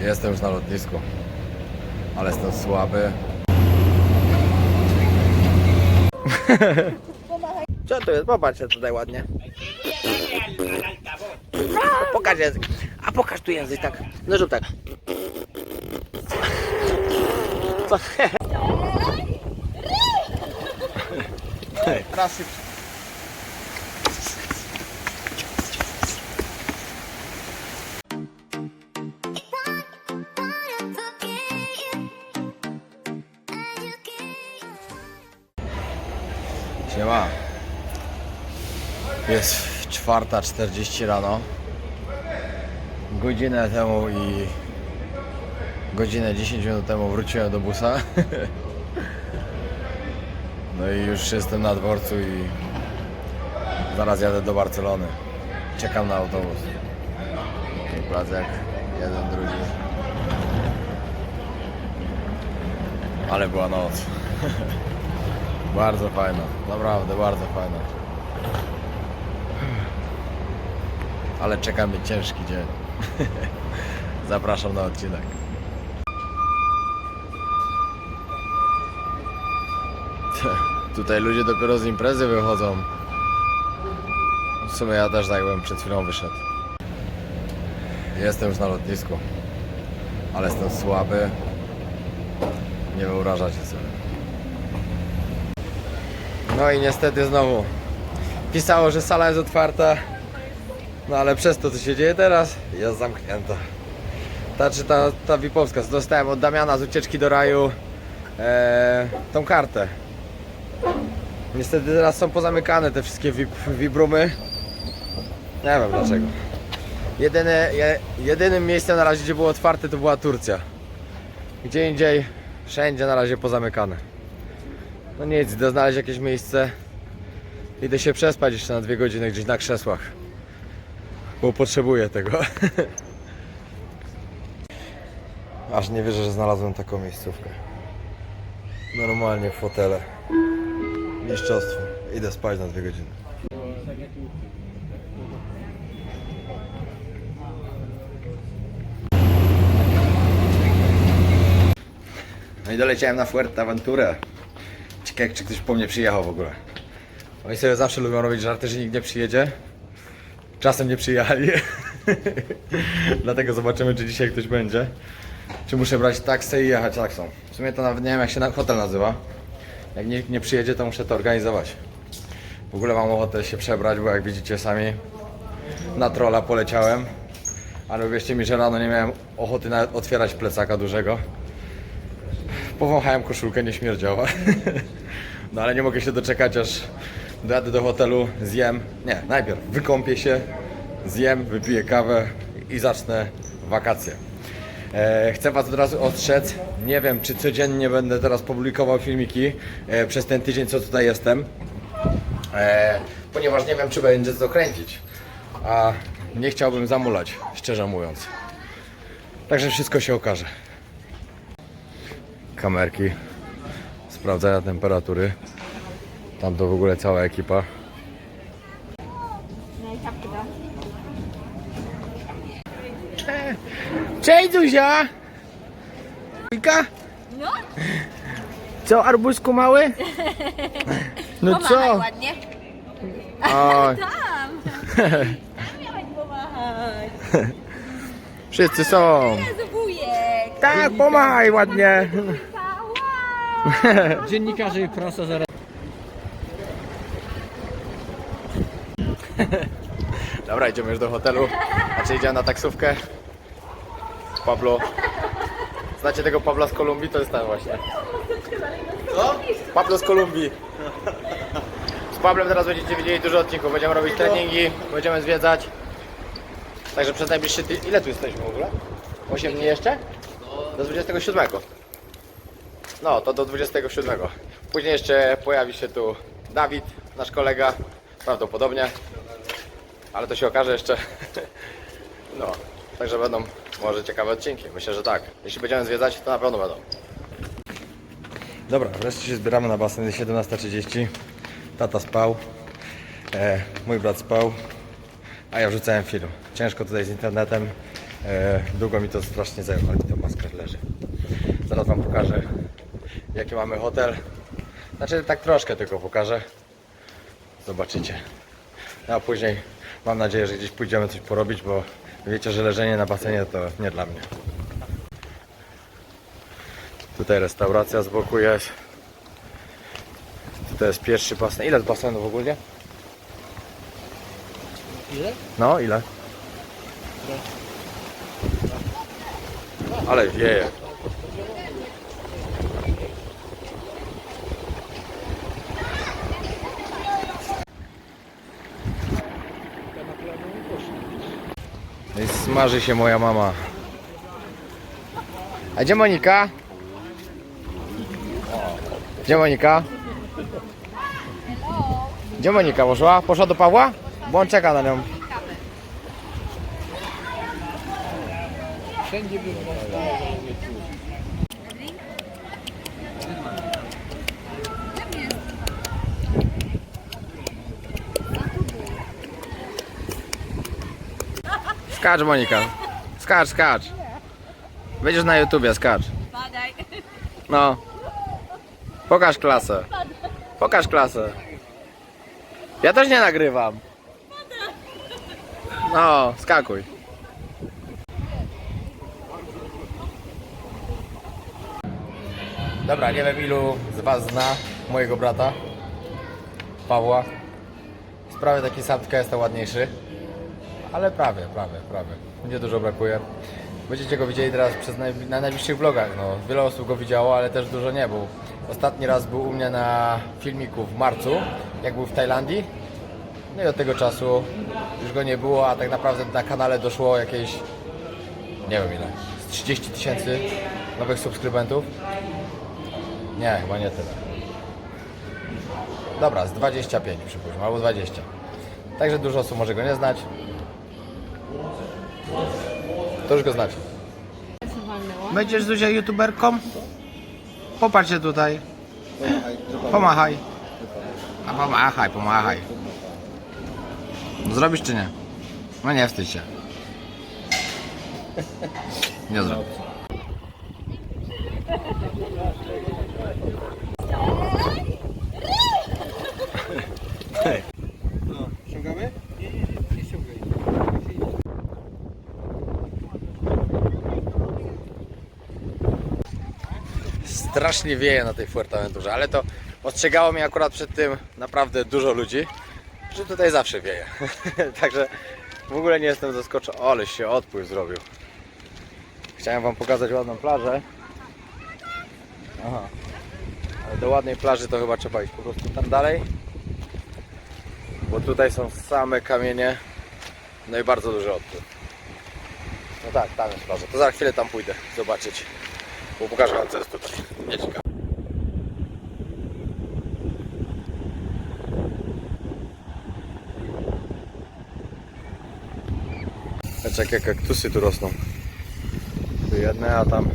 Jestem już na lotnisku, ale jestem słaby. Co to jest? Popatrzcie tutaj ładnie. Pokaż język. A pokaż tu język tak. No zrób tak. Co? Raz szybciej. Jest czwarta 40 rano. Godzinę temu i godzinę 10 minut temu wróciłem do busa. No i już jestem na dworcu i zaraz jadę do Barcelony. Czekam na autobus. Taki plac jak jeden, drugi. Ale była noc. Bardzo fajna, naprawdę bardzo fajna. Ale czeka mnie ciężki dzień. Zapraszam na odcinek. Tutaj ludzie dopiero z imprezy wychodzą. W sumie ja też tak bym przed chwilą wyszedł. Jestem już na lotnisku. Ale jestem słaby. Nie wyobrażacie sobie. No i niestety znowu pisało, że sala jest otwarta. No ale przez to co się dzieje teraz jest zamknięta. Ta czy ta, ta Wipowska, dostałem od Damiana z ucieczki do raju e, tą kartę. Niestety teraz są pozamykane te wszystkie VIP, VIP-roomy. Nie wiem dlaczego. Jedyne, je, jedynym miejscem na razie gdzie było otwarte to była Turcja. Gdzie indziej, wszędzie na razie pozamykane. No nic, idę znaleźć jakieś miejsce. Idę się przespać jeszcze na dwie godziny gdzieś na krzesłach. Bo potrzebuję tego. Aż nie wierzę, że znalazłem taką miejscówkę. Normalnie fotele. Mistrzostwo. Idę spać na dwie godziny. No i doleciałem na Fuerteventurę. Ciekawe, czy ktoś po mnie przyjechał w ogóle. Oni sobie zawsze lubią robić żarty, że nikt nie przyjedzie. Czasem nie przyjechali. Dlatego zobaczymy, czy dzisiaj ktoś będzie. Czy muszę brać taksę i jechać taksą. W sumie to nawet nie wiem, jak się na hotel nazywa. Jak nikt nie przyjedzie, to muszę to organizować. W ogóle mam ochotę się przebrać, bo jak widzicie sami na trolla poleciałem. Ale uwierzcie mi, że rano nie miałem ochoty nawet otwierać plecaka dużego. Powąchałem koszulkę, nie śmierdziała. No ale nie mogę się doczekać, aż dojadę do hotelu, zjem. Nie, najpierw wykąpię się, zjem, wypiję kawę i zacznę wakacje. E, chcę Was od razu ostrzec. Nie wiem, czy codziennie będę teraz publikował filmiki e, przez ten tydzień, co tutaj jestem. E, ponieważ nie wiem, czy będzie co kręcić. A nie chciałbym zamulać, szczerze mówiąc. Także wszystko się okaże kamerki sprawdzania temperatury. Tam to w ogóle cała ekipa. Cześć Zuzia! Wujka? No, Co, arbuzku mały? No pomachaj co? ładnie. Oj, Tam! Miałeś pomachać. wszyscy są. Jezu, wujek! Tak, pomachaj ładnie. Dziennikarze i prasa zaraz. Dobra, idziemy już do hotelu. Znaczy idziemy na taksówkę. Pablo. Znacie tego Pabla z Kolumbii? To jest ten właśnie. Co? Pablo z Kolumbii. Z Pablem teraz będziecie widzieli dużo odcinków. Będziemy robić treningi, będziemy zwiedzać. Także przez najbliższy ty... Ile tu jesteśmy w ogóle? 8 dni jeszcze? Do 27. No, to do 27. Później jeszcze pojawi się tu Dawid, nasz kolega. Prawdopodobnie. Ale to się okaże jeszcze. No, także będą może ciekawe odcinki. Myślę, że tak. Jeśli będziemy zwiedzać, to na pewno będą. Dobra, wreszcie się zbieramy na basen. Jest 17.30. Tata spał. E, mój brat spał. A ja wrzucałem film. Ciężko tutaj z internetem. E, długo mi to strasznie zajęło, ale ta maska leży. Zaraz Wam pokażę, jaki mamy hotel. Znaczy, tak troszkę tylko pokażę. Zobaczycie. No, a później mam nadzieję, że gdzieś pójdziemy coś porobić, bo wiecie, że leżenie na basenie to nie dla mnie. Tutaj restauracja z boku jest. Tutaj jest pierwszy basen. Ile jest basenów ogólnie? Ile? No, ile? Ale wieje. Smaży się moja mama. A gdzie Monika? Gdzie Monika? Gdzie Monika poszła? Poszła do Pawła? Bo on czeka na nią. Wszędzie Skacz Monika. Skacz, skacz. Będziesz na YouTubie, skacz. Badaj. No. Pokaż klasę. Pokaż klasę. Ja też nie nagrywam. No, skakuj. Dobra, nie wiem ilu z Was zna mojego brata Pawła. Z prawie taki samtka jest to ładniejszy. Ale prawie, prawie, prawie. Nie dużo brakuje. Będziecie go widzieli teraz przez naj, na najbliższych vlogach. No, wiele osób go widziało, ale też dużo nie, bo ostatni raz był u mnie na filmiku w marcu, jak był w Tajlandii. No i od tego czasu już go nie było, a tak naprawdę na kanale doszło jakieś, nie wiem ile, z 30 tysięcy nowych subskrybentów. Nie, chyba nie tyle. Dobra, z 25 przypuśćmy, albo 20. Także dużo osób może go nie znać. To już go znacie. Będziesz Zuzia youtuberką? Popatrzcie tutaj. Pomachaj. A pomachaj, pomachaj. Zrobisz czy nie? No nie wstydź się. Nie zrobię. Ściągamy? Nie, nie, nie ściągaj. Strasznie wieje na tej Fuerteventurze, ale to ostrzegało mnie akurat przed tym naprawdę dużo ludzi, że tutaj zawsze wieje. Także w ogóle nie jestem zaskoczony. Ale się odpływ zrobił. Chciałem Wam pokazać ładną plażę. Aha. Ale do ładnej plaży to chyba trzeba iść po prostu tam dalej. Bo tutaj są same kamienie. No i bardzo duży odpływ. No tak, tam jest plaża. To za chwilę tam pójdę zobaczyć. Bo pokażę Wam co jest tutaj. Nie ciekawe. Patrz jakie kaktusy tu rosną. Tu jedne, a tam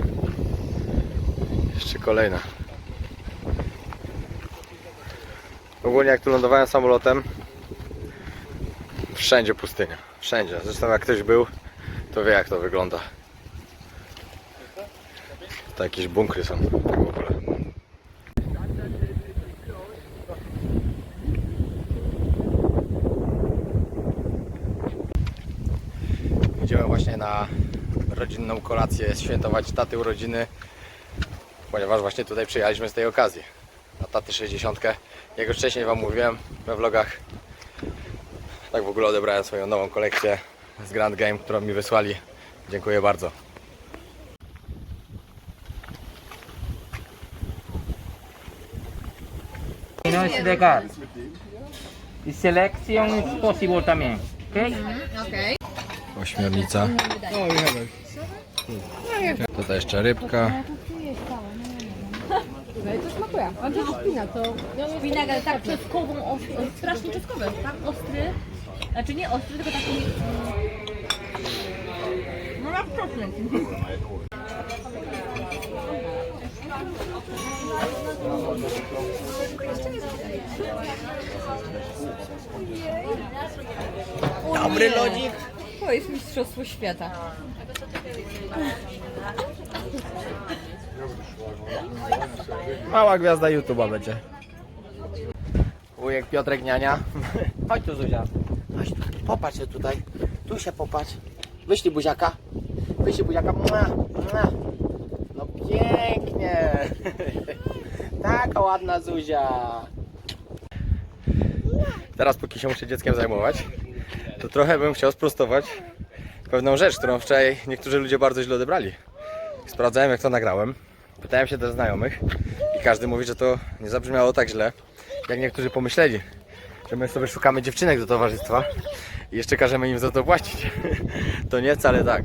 jeszcze kolejne. Ogólnie jak tu lądowałem samolotem, wszędzie pustynia. Wszędzie. Zresztą jak ktoś był, to wie jak to wygląda. To jakieś bunkry są w ogóle. Idziemy właśnie na rodzinną kolację, świętować taty urodziny, ponieważ właśnie tutaj przyjechaliśmy z tej okazji. Na taty 60. Jak już wcześniej Wam mówiłem we vlogach, tak w ogóle odebrałem swoją nową kolekcję z Grand Game, którą mi wysłali. Dziękuję bardzo. No es legal. Y selección es possible también. ¿ok? Ośmiornica. Tutaj jeszcze rybka. Szpinak, ale tak czosnkową, ostry, strasznie czosnkowy, tak ostry. Znaczy nie ostry, tylko taki... mm, No jak czosnek. Dobry lodzik. To jest mistrzostwo świata. Mała gwiazda YouTube'a będzie. Wujek Piotrek Niania. Chodź tu Zuzia. Chodź tu. Popatrz się tutaj. Tu się popatrz. Wyślij buziaka. Wyślij buziaka. Mua, mua. Pięknie. Taka ładna Zuzia. Teraz póki się muszę dzieckiem zajmować, to trochę bym chciał sprostować pewną rzecz, którą wczoraj niektórzy ludzie bardzo źle odebrali. Sprawdzałem jak to nagrałem. Pytałem się też znajomych i każdy mówi, że to nie zabrzmiało tak źle, jak niektórzy pomyśleli. Że my sobie szukamy dziewczynek do towarzystwa jeszcze każemy im za to płacić. To nie wcale tak.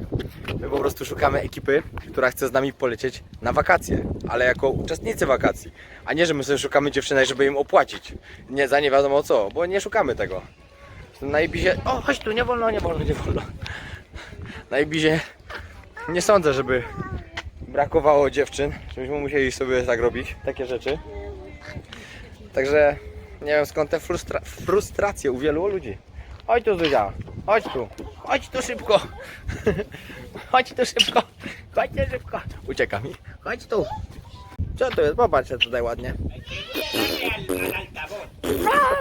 My po prostu szukamy ekipy, która chce z nami polecieć na wakacje, ale jako uczestnicy wakacji. A nie, że my sobie szukamy dziewczynek, żeby im opłacić. Nie za nie wiadomo co, bo nie szukamy tego. Na Ibizie. O, chodź tu, nie wolno, nie wolno, nie wolno. Na Ibizie nie sądzę, żeby brakowało dziewczyn, żebyśmy musieli sobie tak robić, takie rzeczy. Także nie wiem skąd te frustra- frustracje u wielu ludzi. Chodź tu Zuzia, chodź tu, chodź tu szybko. Chodź tu szybko, chodź tu szybko. Ucieka mi, chodź tu. Co to jest? Popatrzcie tutaj ładnie.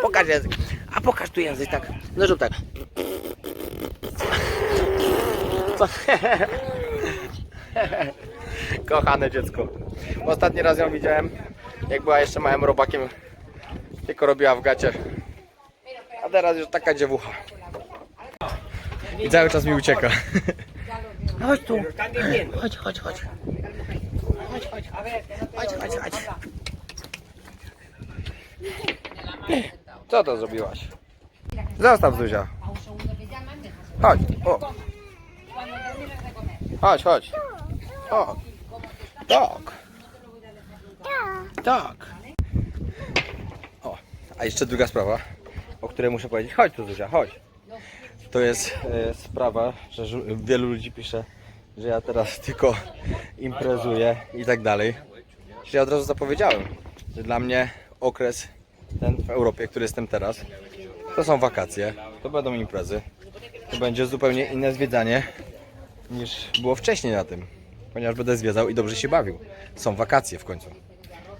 Pokaż język. A pokaż tu język tak. No zrób tak. Kochane dziecko. Ostatni raz ją widziałem, jak była jeszcze małym robakiem. Tylko robiła w gacie. A teraz już taka dziewucha. I cały czas mi ucieka. Chodź tu. Chodź, chodź, chodź. Chodź, chodź. Chodź, chodź, chodź. Co to zrobiłaś? Zostaw Zuzia. Chodź. O. Chodź, chodź. O. Tak. Tak. O. A jeszcze druga sprawa, o której muszę powiedzieć. Chodź tu Zuzia, chodź. To jest e, sprawa, że wielu ludzi pisze, że ja teraz tylko imprezuję i tak dalej. Że ja od razu zapowiedziałem, że dla mnie okres ten w Europie, który jestem teraz, to są wakacje, to będą imprezy. To będzie zupełnie inne zwiedzanie niż było wcześniej na tym, ponieważ będę zwiedzał i dobrze się bawił. Są wakacje w końcu.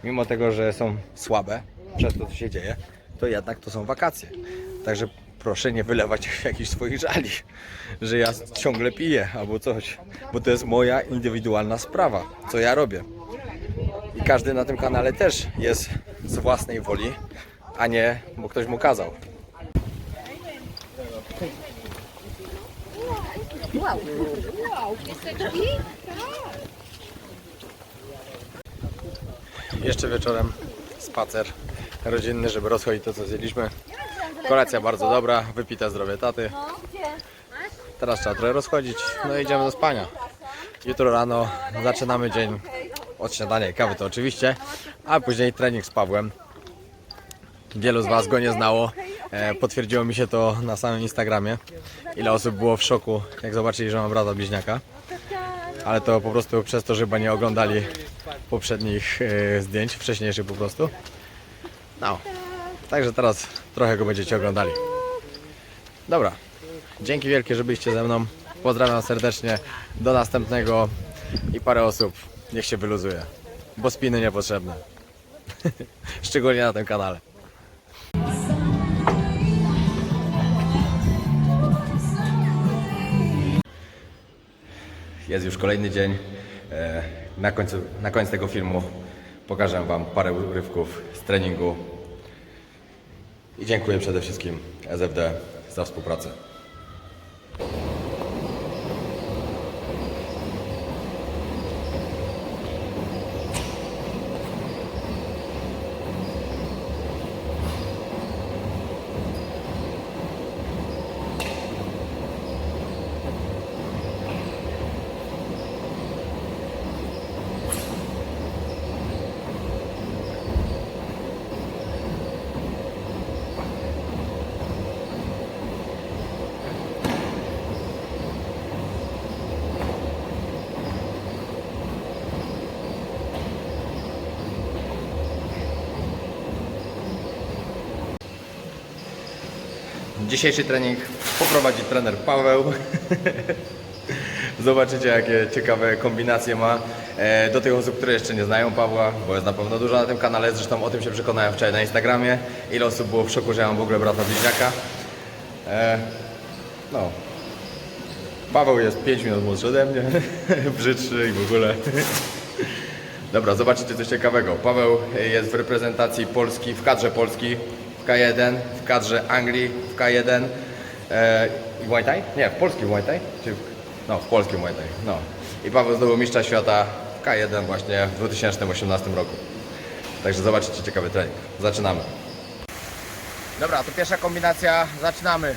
Mimo tego, że są słabe przez to, co się dzieje, to jednak to są wakacje. Także proszę nie wylewać jakichś swoich żali, że ja ciągle piję albo coś, bo to jest moja indywidualna sprawa, co ja robię. I każdy na tym kanale też jest z własnej woli, a nie, bo ktoś mu kazał. Jeszcze wieczorem spacer rodzinny, żeby rozchodzić to, co zjedliśmy. Kolacja bardzo dobra, wypite zdrowie taty. Teraz trzeba trochę rozchodzić, no i idziemy do spania. Jutro rano zaczynamy dzień od śniadania i kawy to oczywiście, a później trening z Pawłem. Wielu z Was go nie znało. E, potwierdziło mi się to na samym Instagramie. Ile osób było w szoku, jak zobaczyli, że mam brata bliźniaka. Ale to po prostu przez to, że chyba nie oglądali poprzednich e, zdjęć, wcześniejszych po prostu. No. Także teraz trochę go będziecie oglądali. Dobra. Dzięki wielkie, że byliście ze mną. Pozdrawiam serdecznie. Do następnego i parę osób. Niech się wyluzuje. Bo spiny niepotrzebne. Szczególnie na tym kanale. Jest już kolejny dzień. E, Na końcu, na końcu tego filmu pokażę Wam parę urywków z treningu. I dziękuję przede wszystkim SFD za współpracę. Dzisiejszy trening poprowadzi trener Paweł. Zobaczycie jakie ciekawe kombinacje ma. E, Do tych osób, które jeszcze nie znają Pawła, bo jest na pewno dużo na tym kanale, zresztą o tym się przekonałem wczoraj na Instagramie. Ile osób było w szoku, że ja mam w ogóle brata bliźniaka. E, No. Paweł jest 5 minut młodszy ode mnie, brzydszy i w ogóle. Dobra, zobaczycie coś ciekawego. Paweł jest w reprezentacji Polski, w kadrze Polski w K1, w kadrze Anglii w K1 e, i Muay Thai? Nie, w polskim Muay Thai? Czy no, w polskim Muay Thai, no. I Paweł zdobył mistrza świata w K1 właśnie w 2018 roku. Także zobaczycie ciekawy trening. Zaczynamy. Dobra, to pierwsza kombinacja, zaczynamy.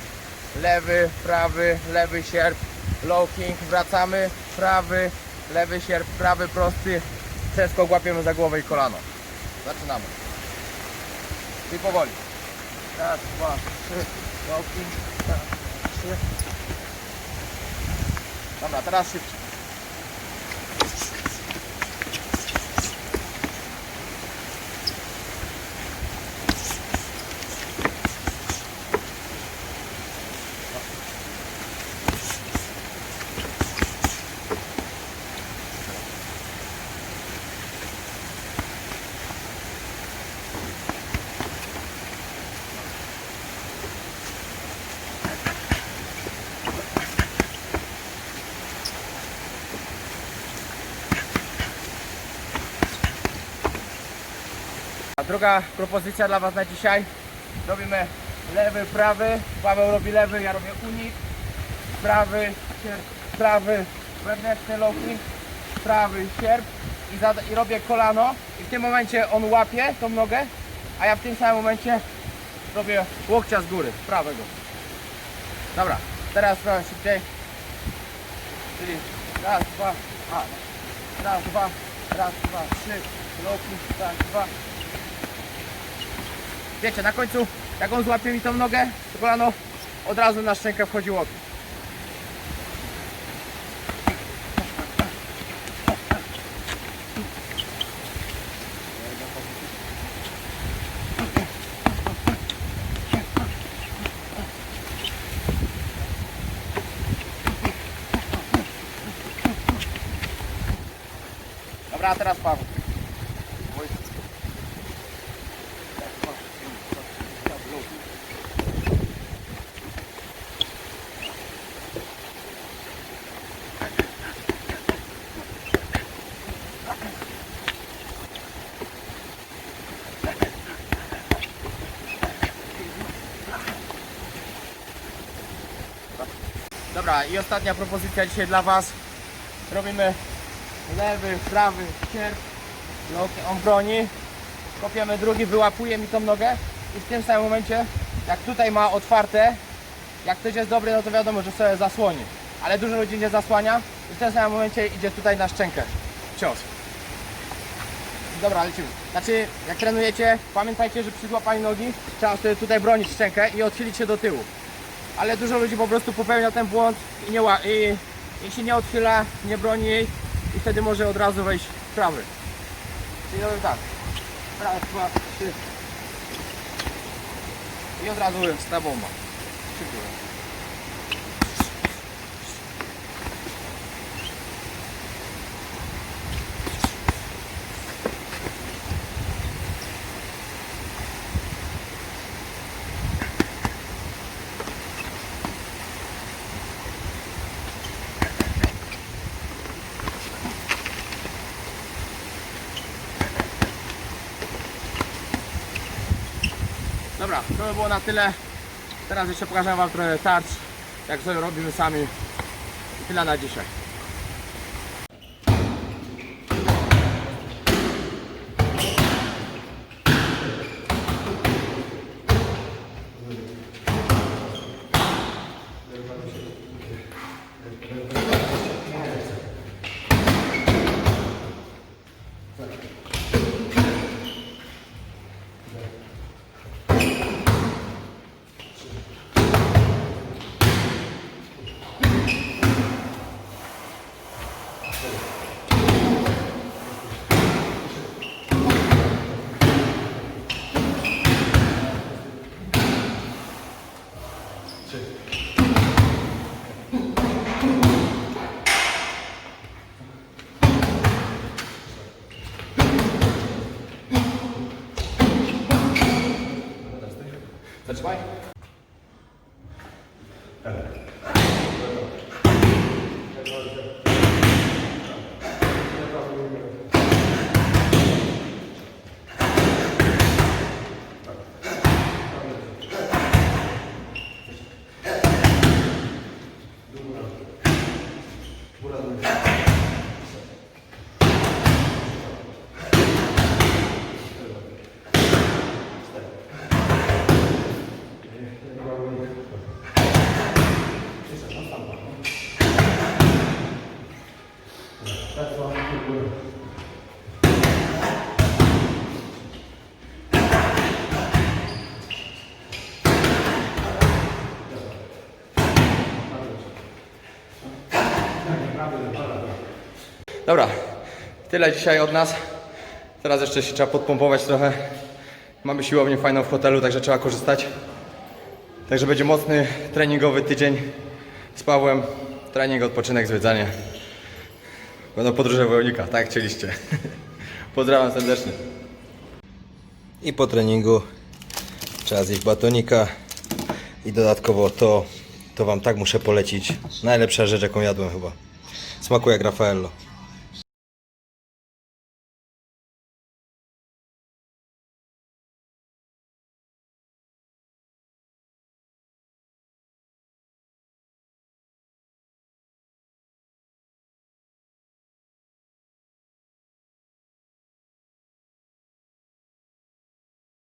Lewy, prawy, lewy sierp, low king, wracamy, prawy, lewy sierp, prawy prosty, przeskok łapiemy za głowę i kolano. Zaczynamy. I powoli. Raz, dwa, trzy, low king, raz, dwa, trzy. Druga propozycja dla Was na dzisiaj. Robimy lewy, prawy. Paweł robi lewy, ja robię unik. Prawy, sierp, prawy, wewnętrzny low prawy sierp i, zada- i robię kolano. I w tym momencie on łapie tą nogę, a ja w tym samym momencie robię łokcia z góry, prawego. Dobra, teraz trochę szybciej. Czyli raz, dwa, a, raz, dwa, raz, dwa, trzy, low raz, dwa, Wiecie, na końcu, jak on złapie mi tą nogę, to kolano od razu na szczękę wchodzi łokieć. Dobra, teraz Paweł. Dobra, i ostatnia propozycja dzisiaj dla Was. Robimy lewy, prawy, sierp, on broni. Kopiemy drugi, wyłapuje mi tą nogę i w tym samym momencie, jak tutaj ma otwarte, jak ktoś jest dobry, no to wiadomo, że sobie zasłoni. Ale dużo ludzi nie zasłania i w tym samym momencie idzie tutaj na szczękę. Cios. Dobra, lecimy. Znaczy, jak trenujecie, pamiętajcie, że przy złapaniu nogi trzeba sobie tutaj bronić szczękę i odchylić się do tyłu ale dużo ludzi po prostu popełnia ten błąd i nie ła- i jeśli nie odchyla, nie broni jej i wtedy może od razu wejść w prawy. Czyli robię tak. Raz, dwa, trzy. I od razu z ta bomba. Dobra, to by było na tyle. Teraz jeszcze pokażę Wam trochę tarcz, jak sobie robimy sami. Tyle na dzisiaj. quay. Buranın Dobra, tyle dzisiaj od nas. Teraz jeszcze się trzeba podpompować trochę. Mamy siłownię fajną w hotelu, także trzeba korzystać. Także będzie mocny treningowy tydzień z Pawłem. Trening, odpoczynek, zwiedzanie. Będą podróże wojownika, tak chcieliście. Pozdrawiam serdecznie. I po treningu trzeba zjeść batonika i dodatkowo to, to Wam tak muszę polecić. Najlepsza rzecz jaką jadłem chyba. Smakuje jak Raffaello.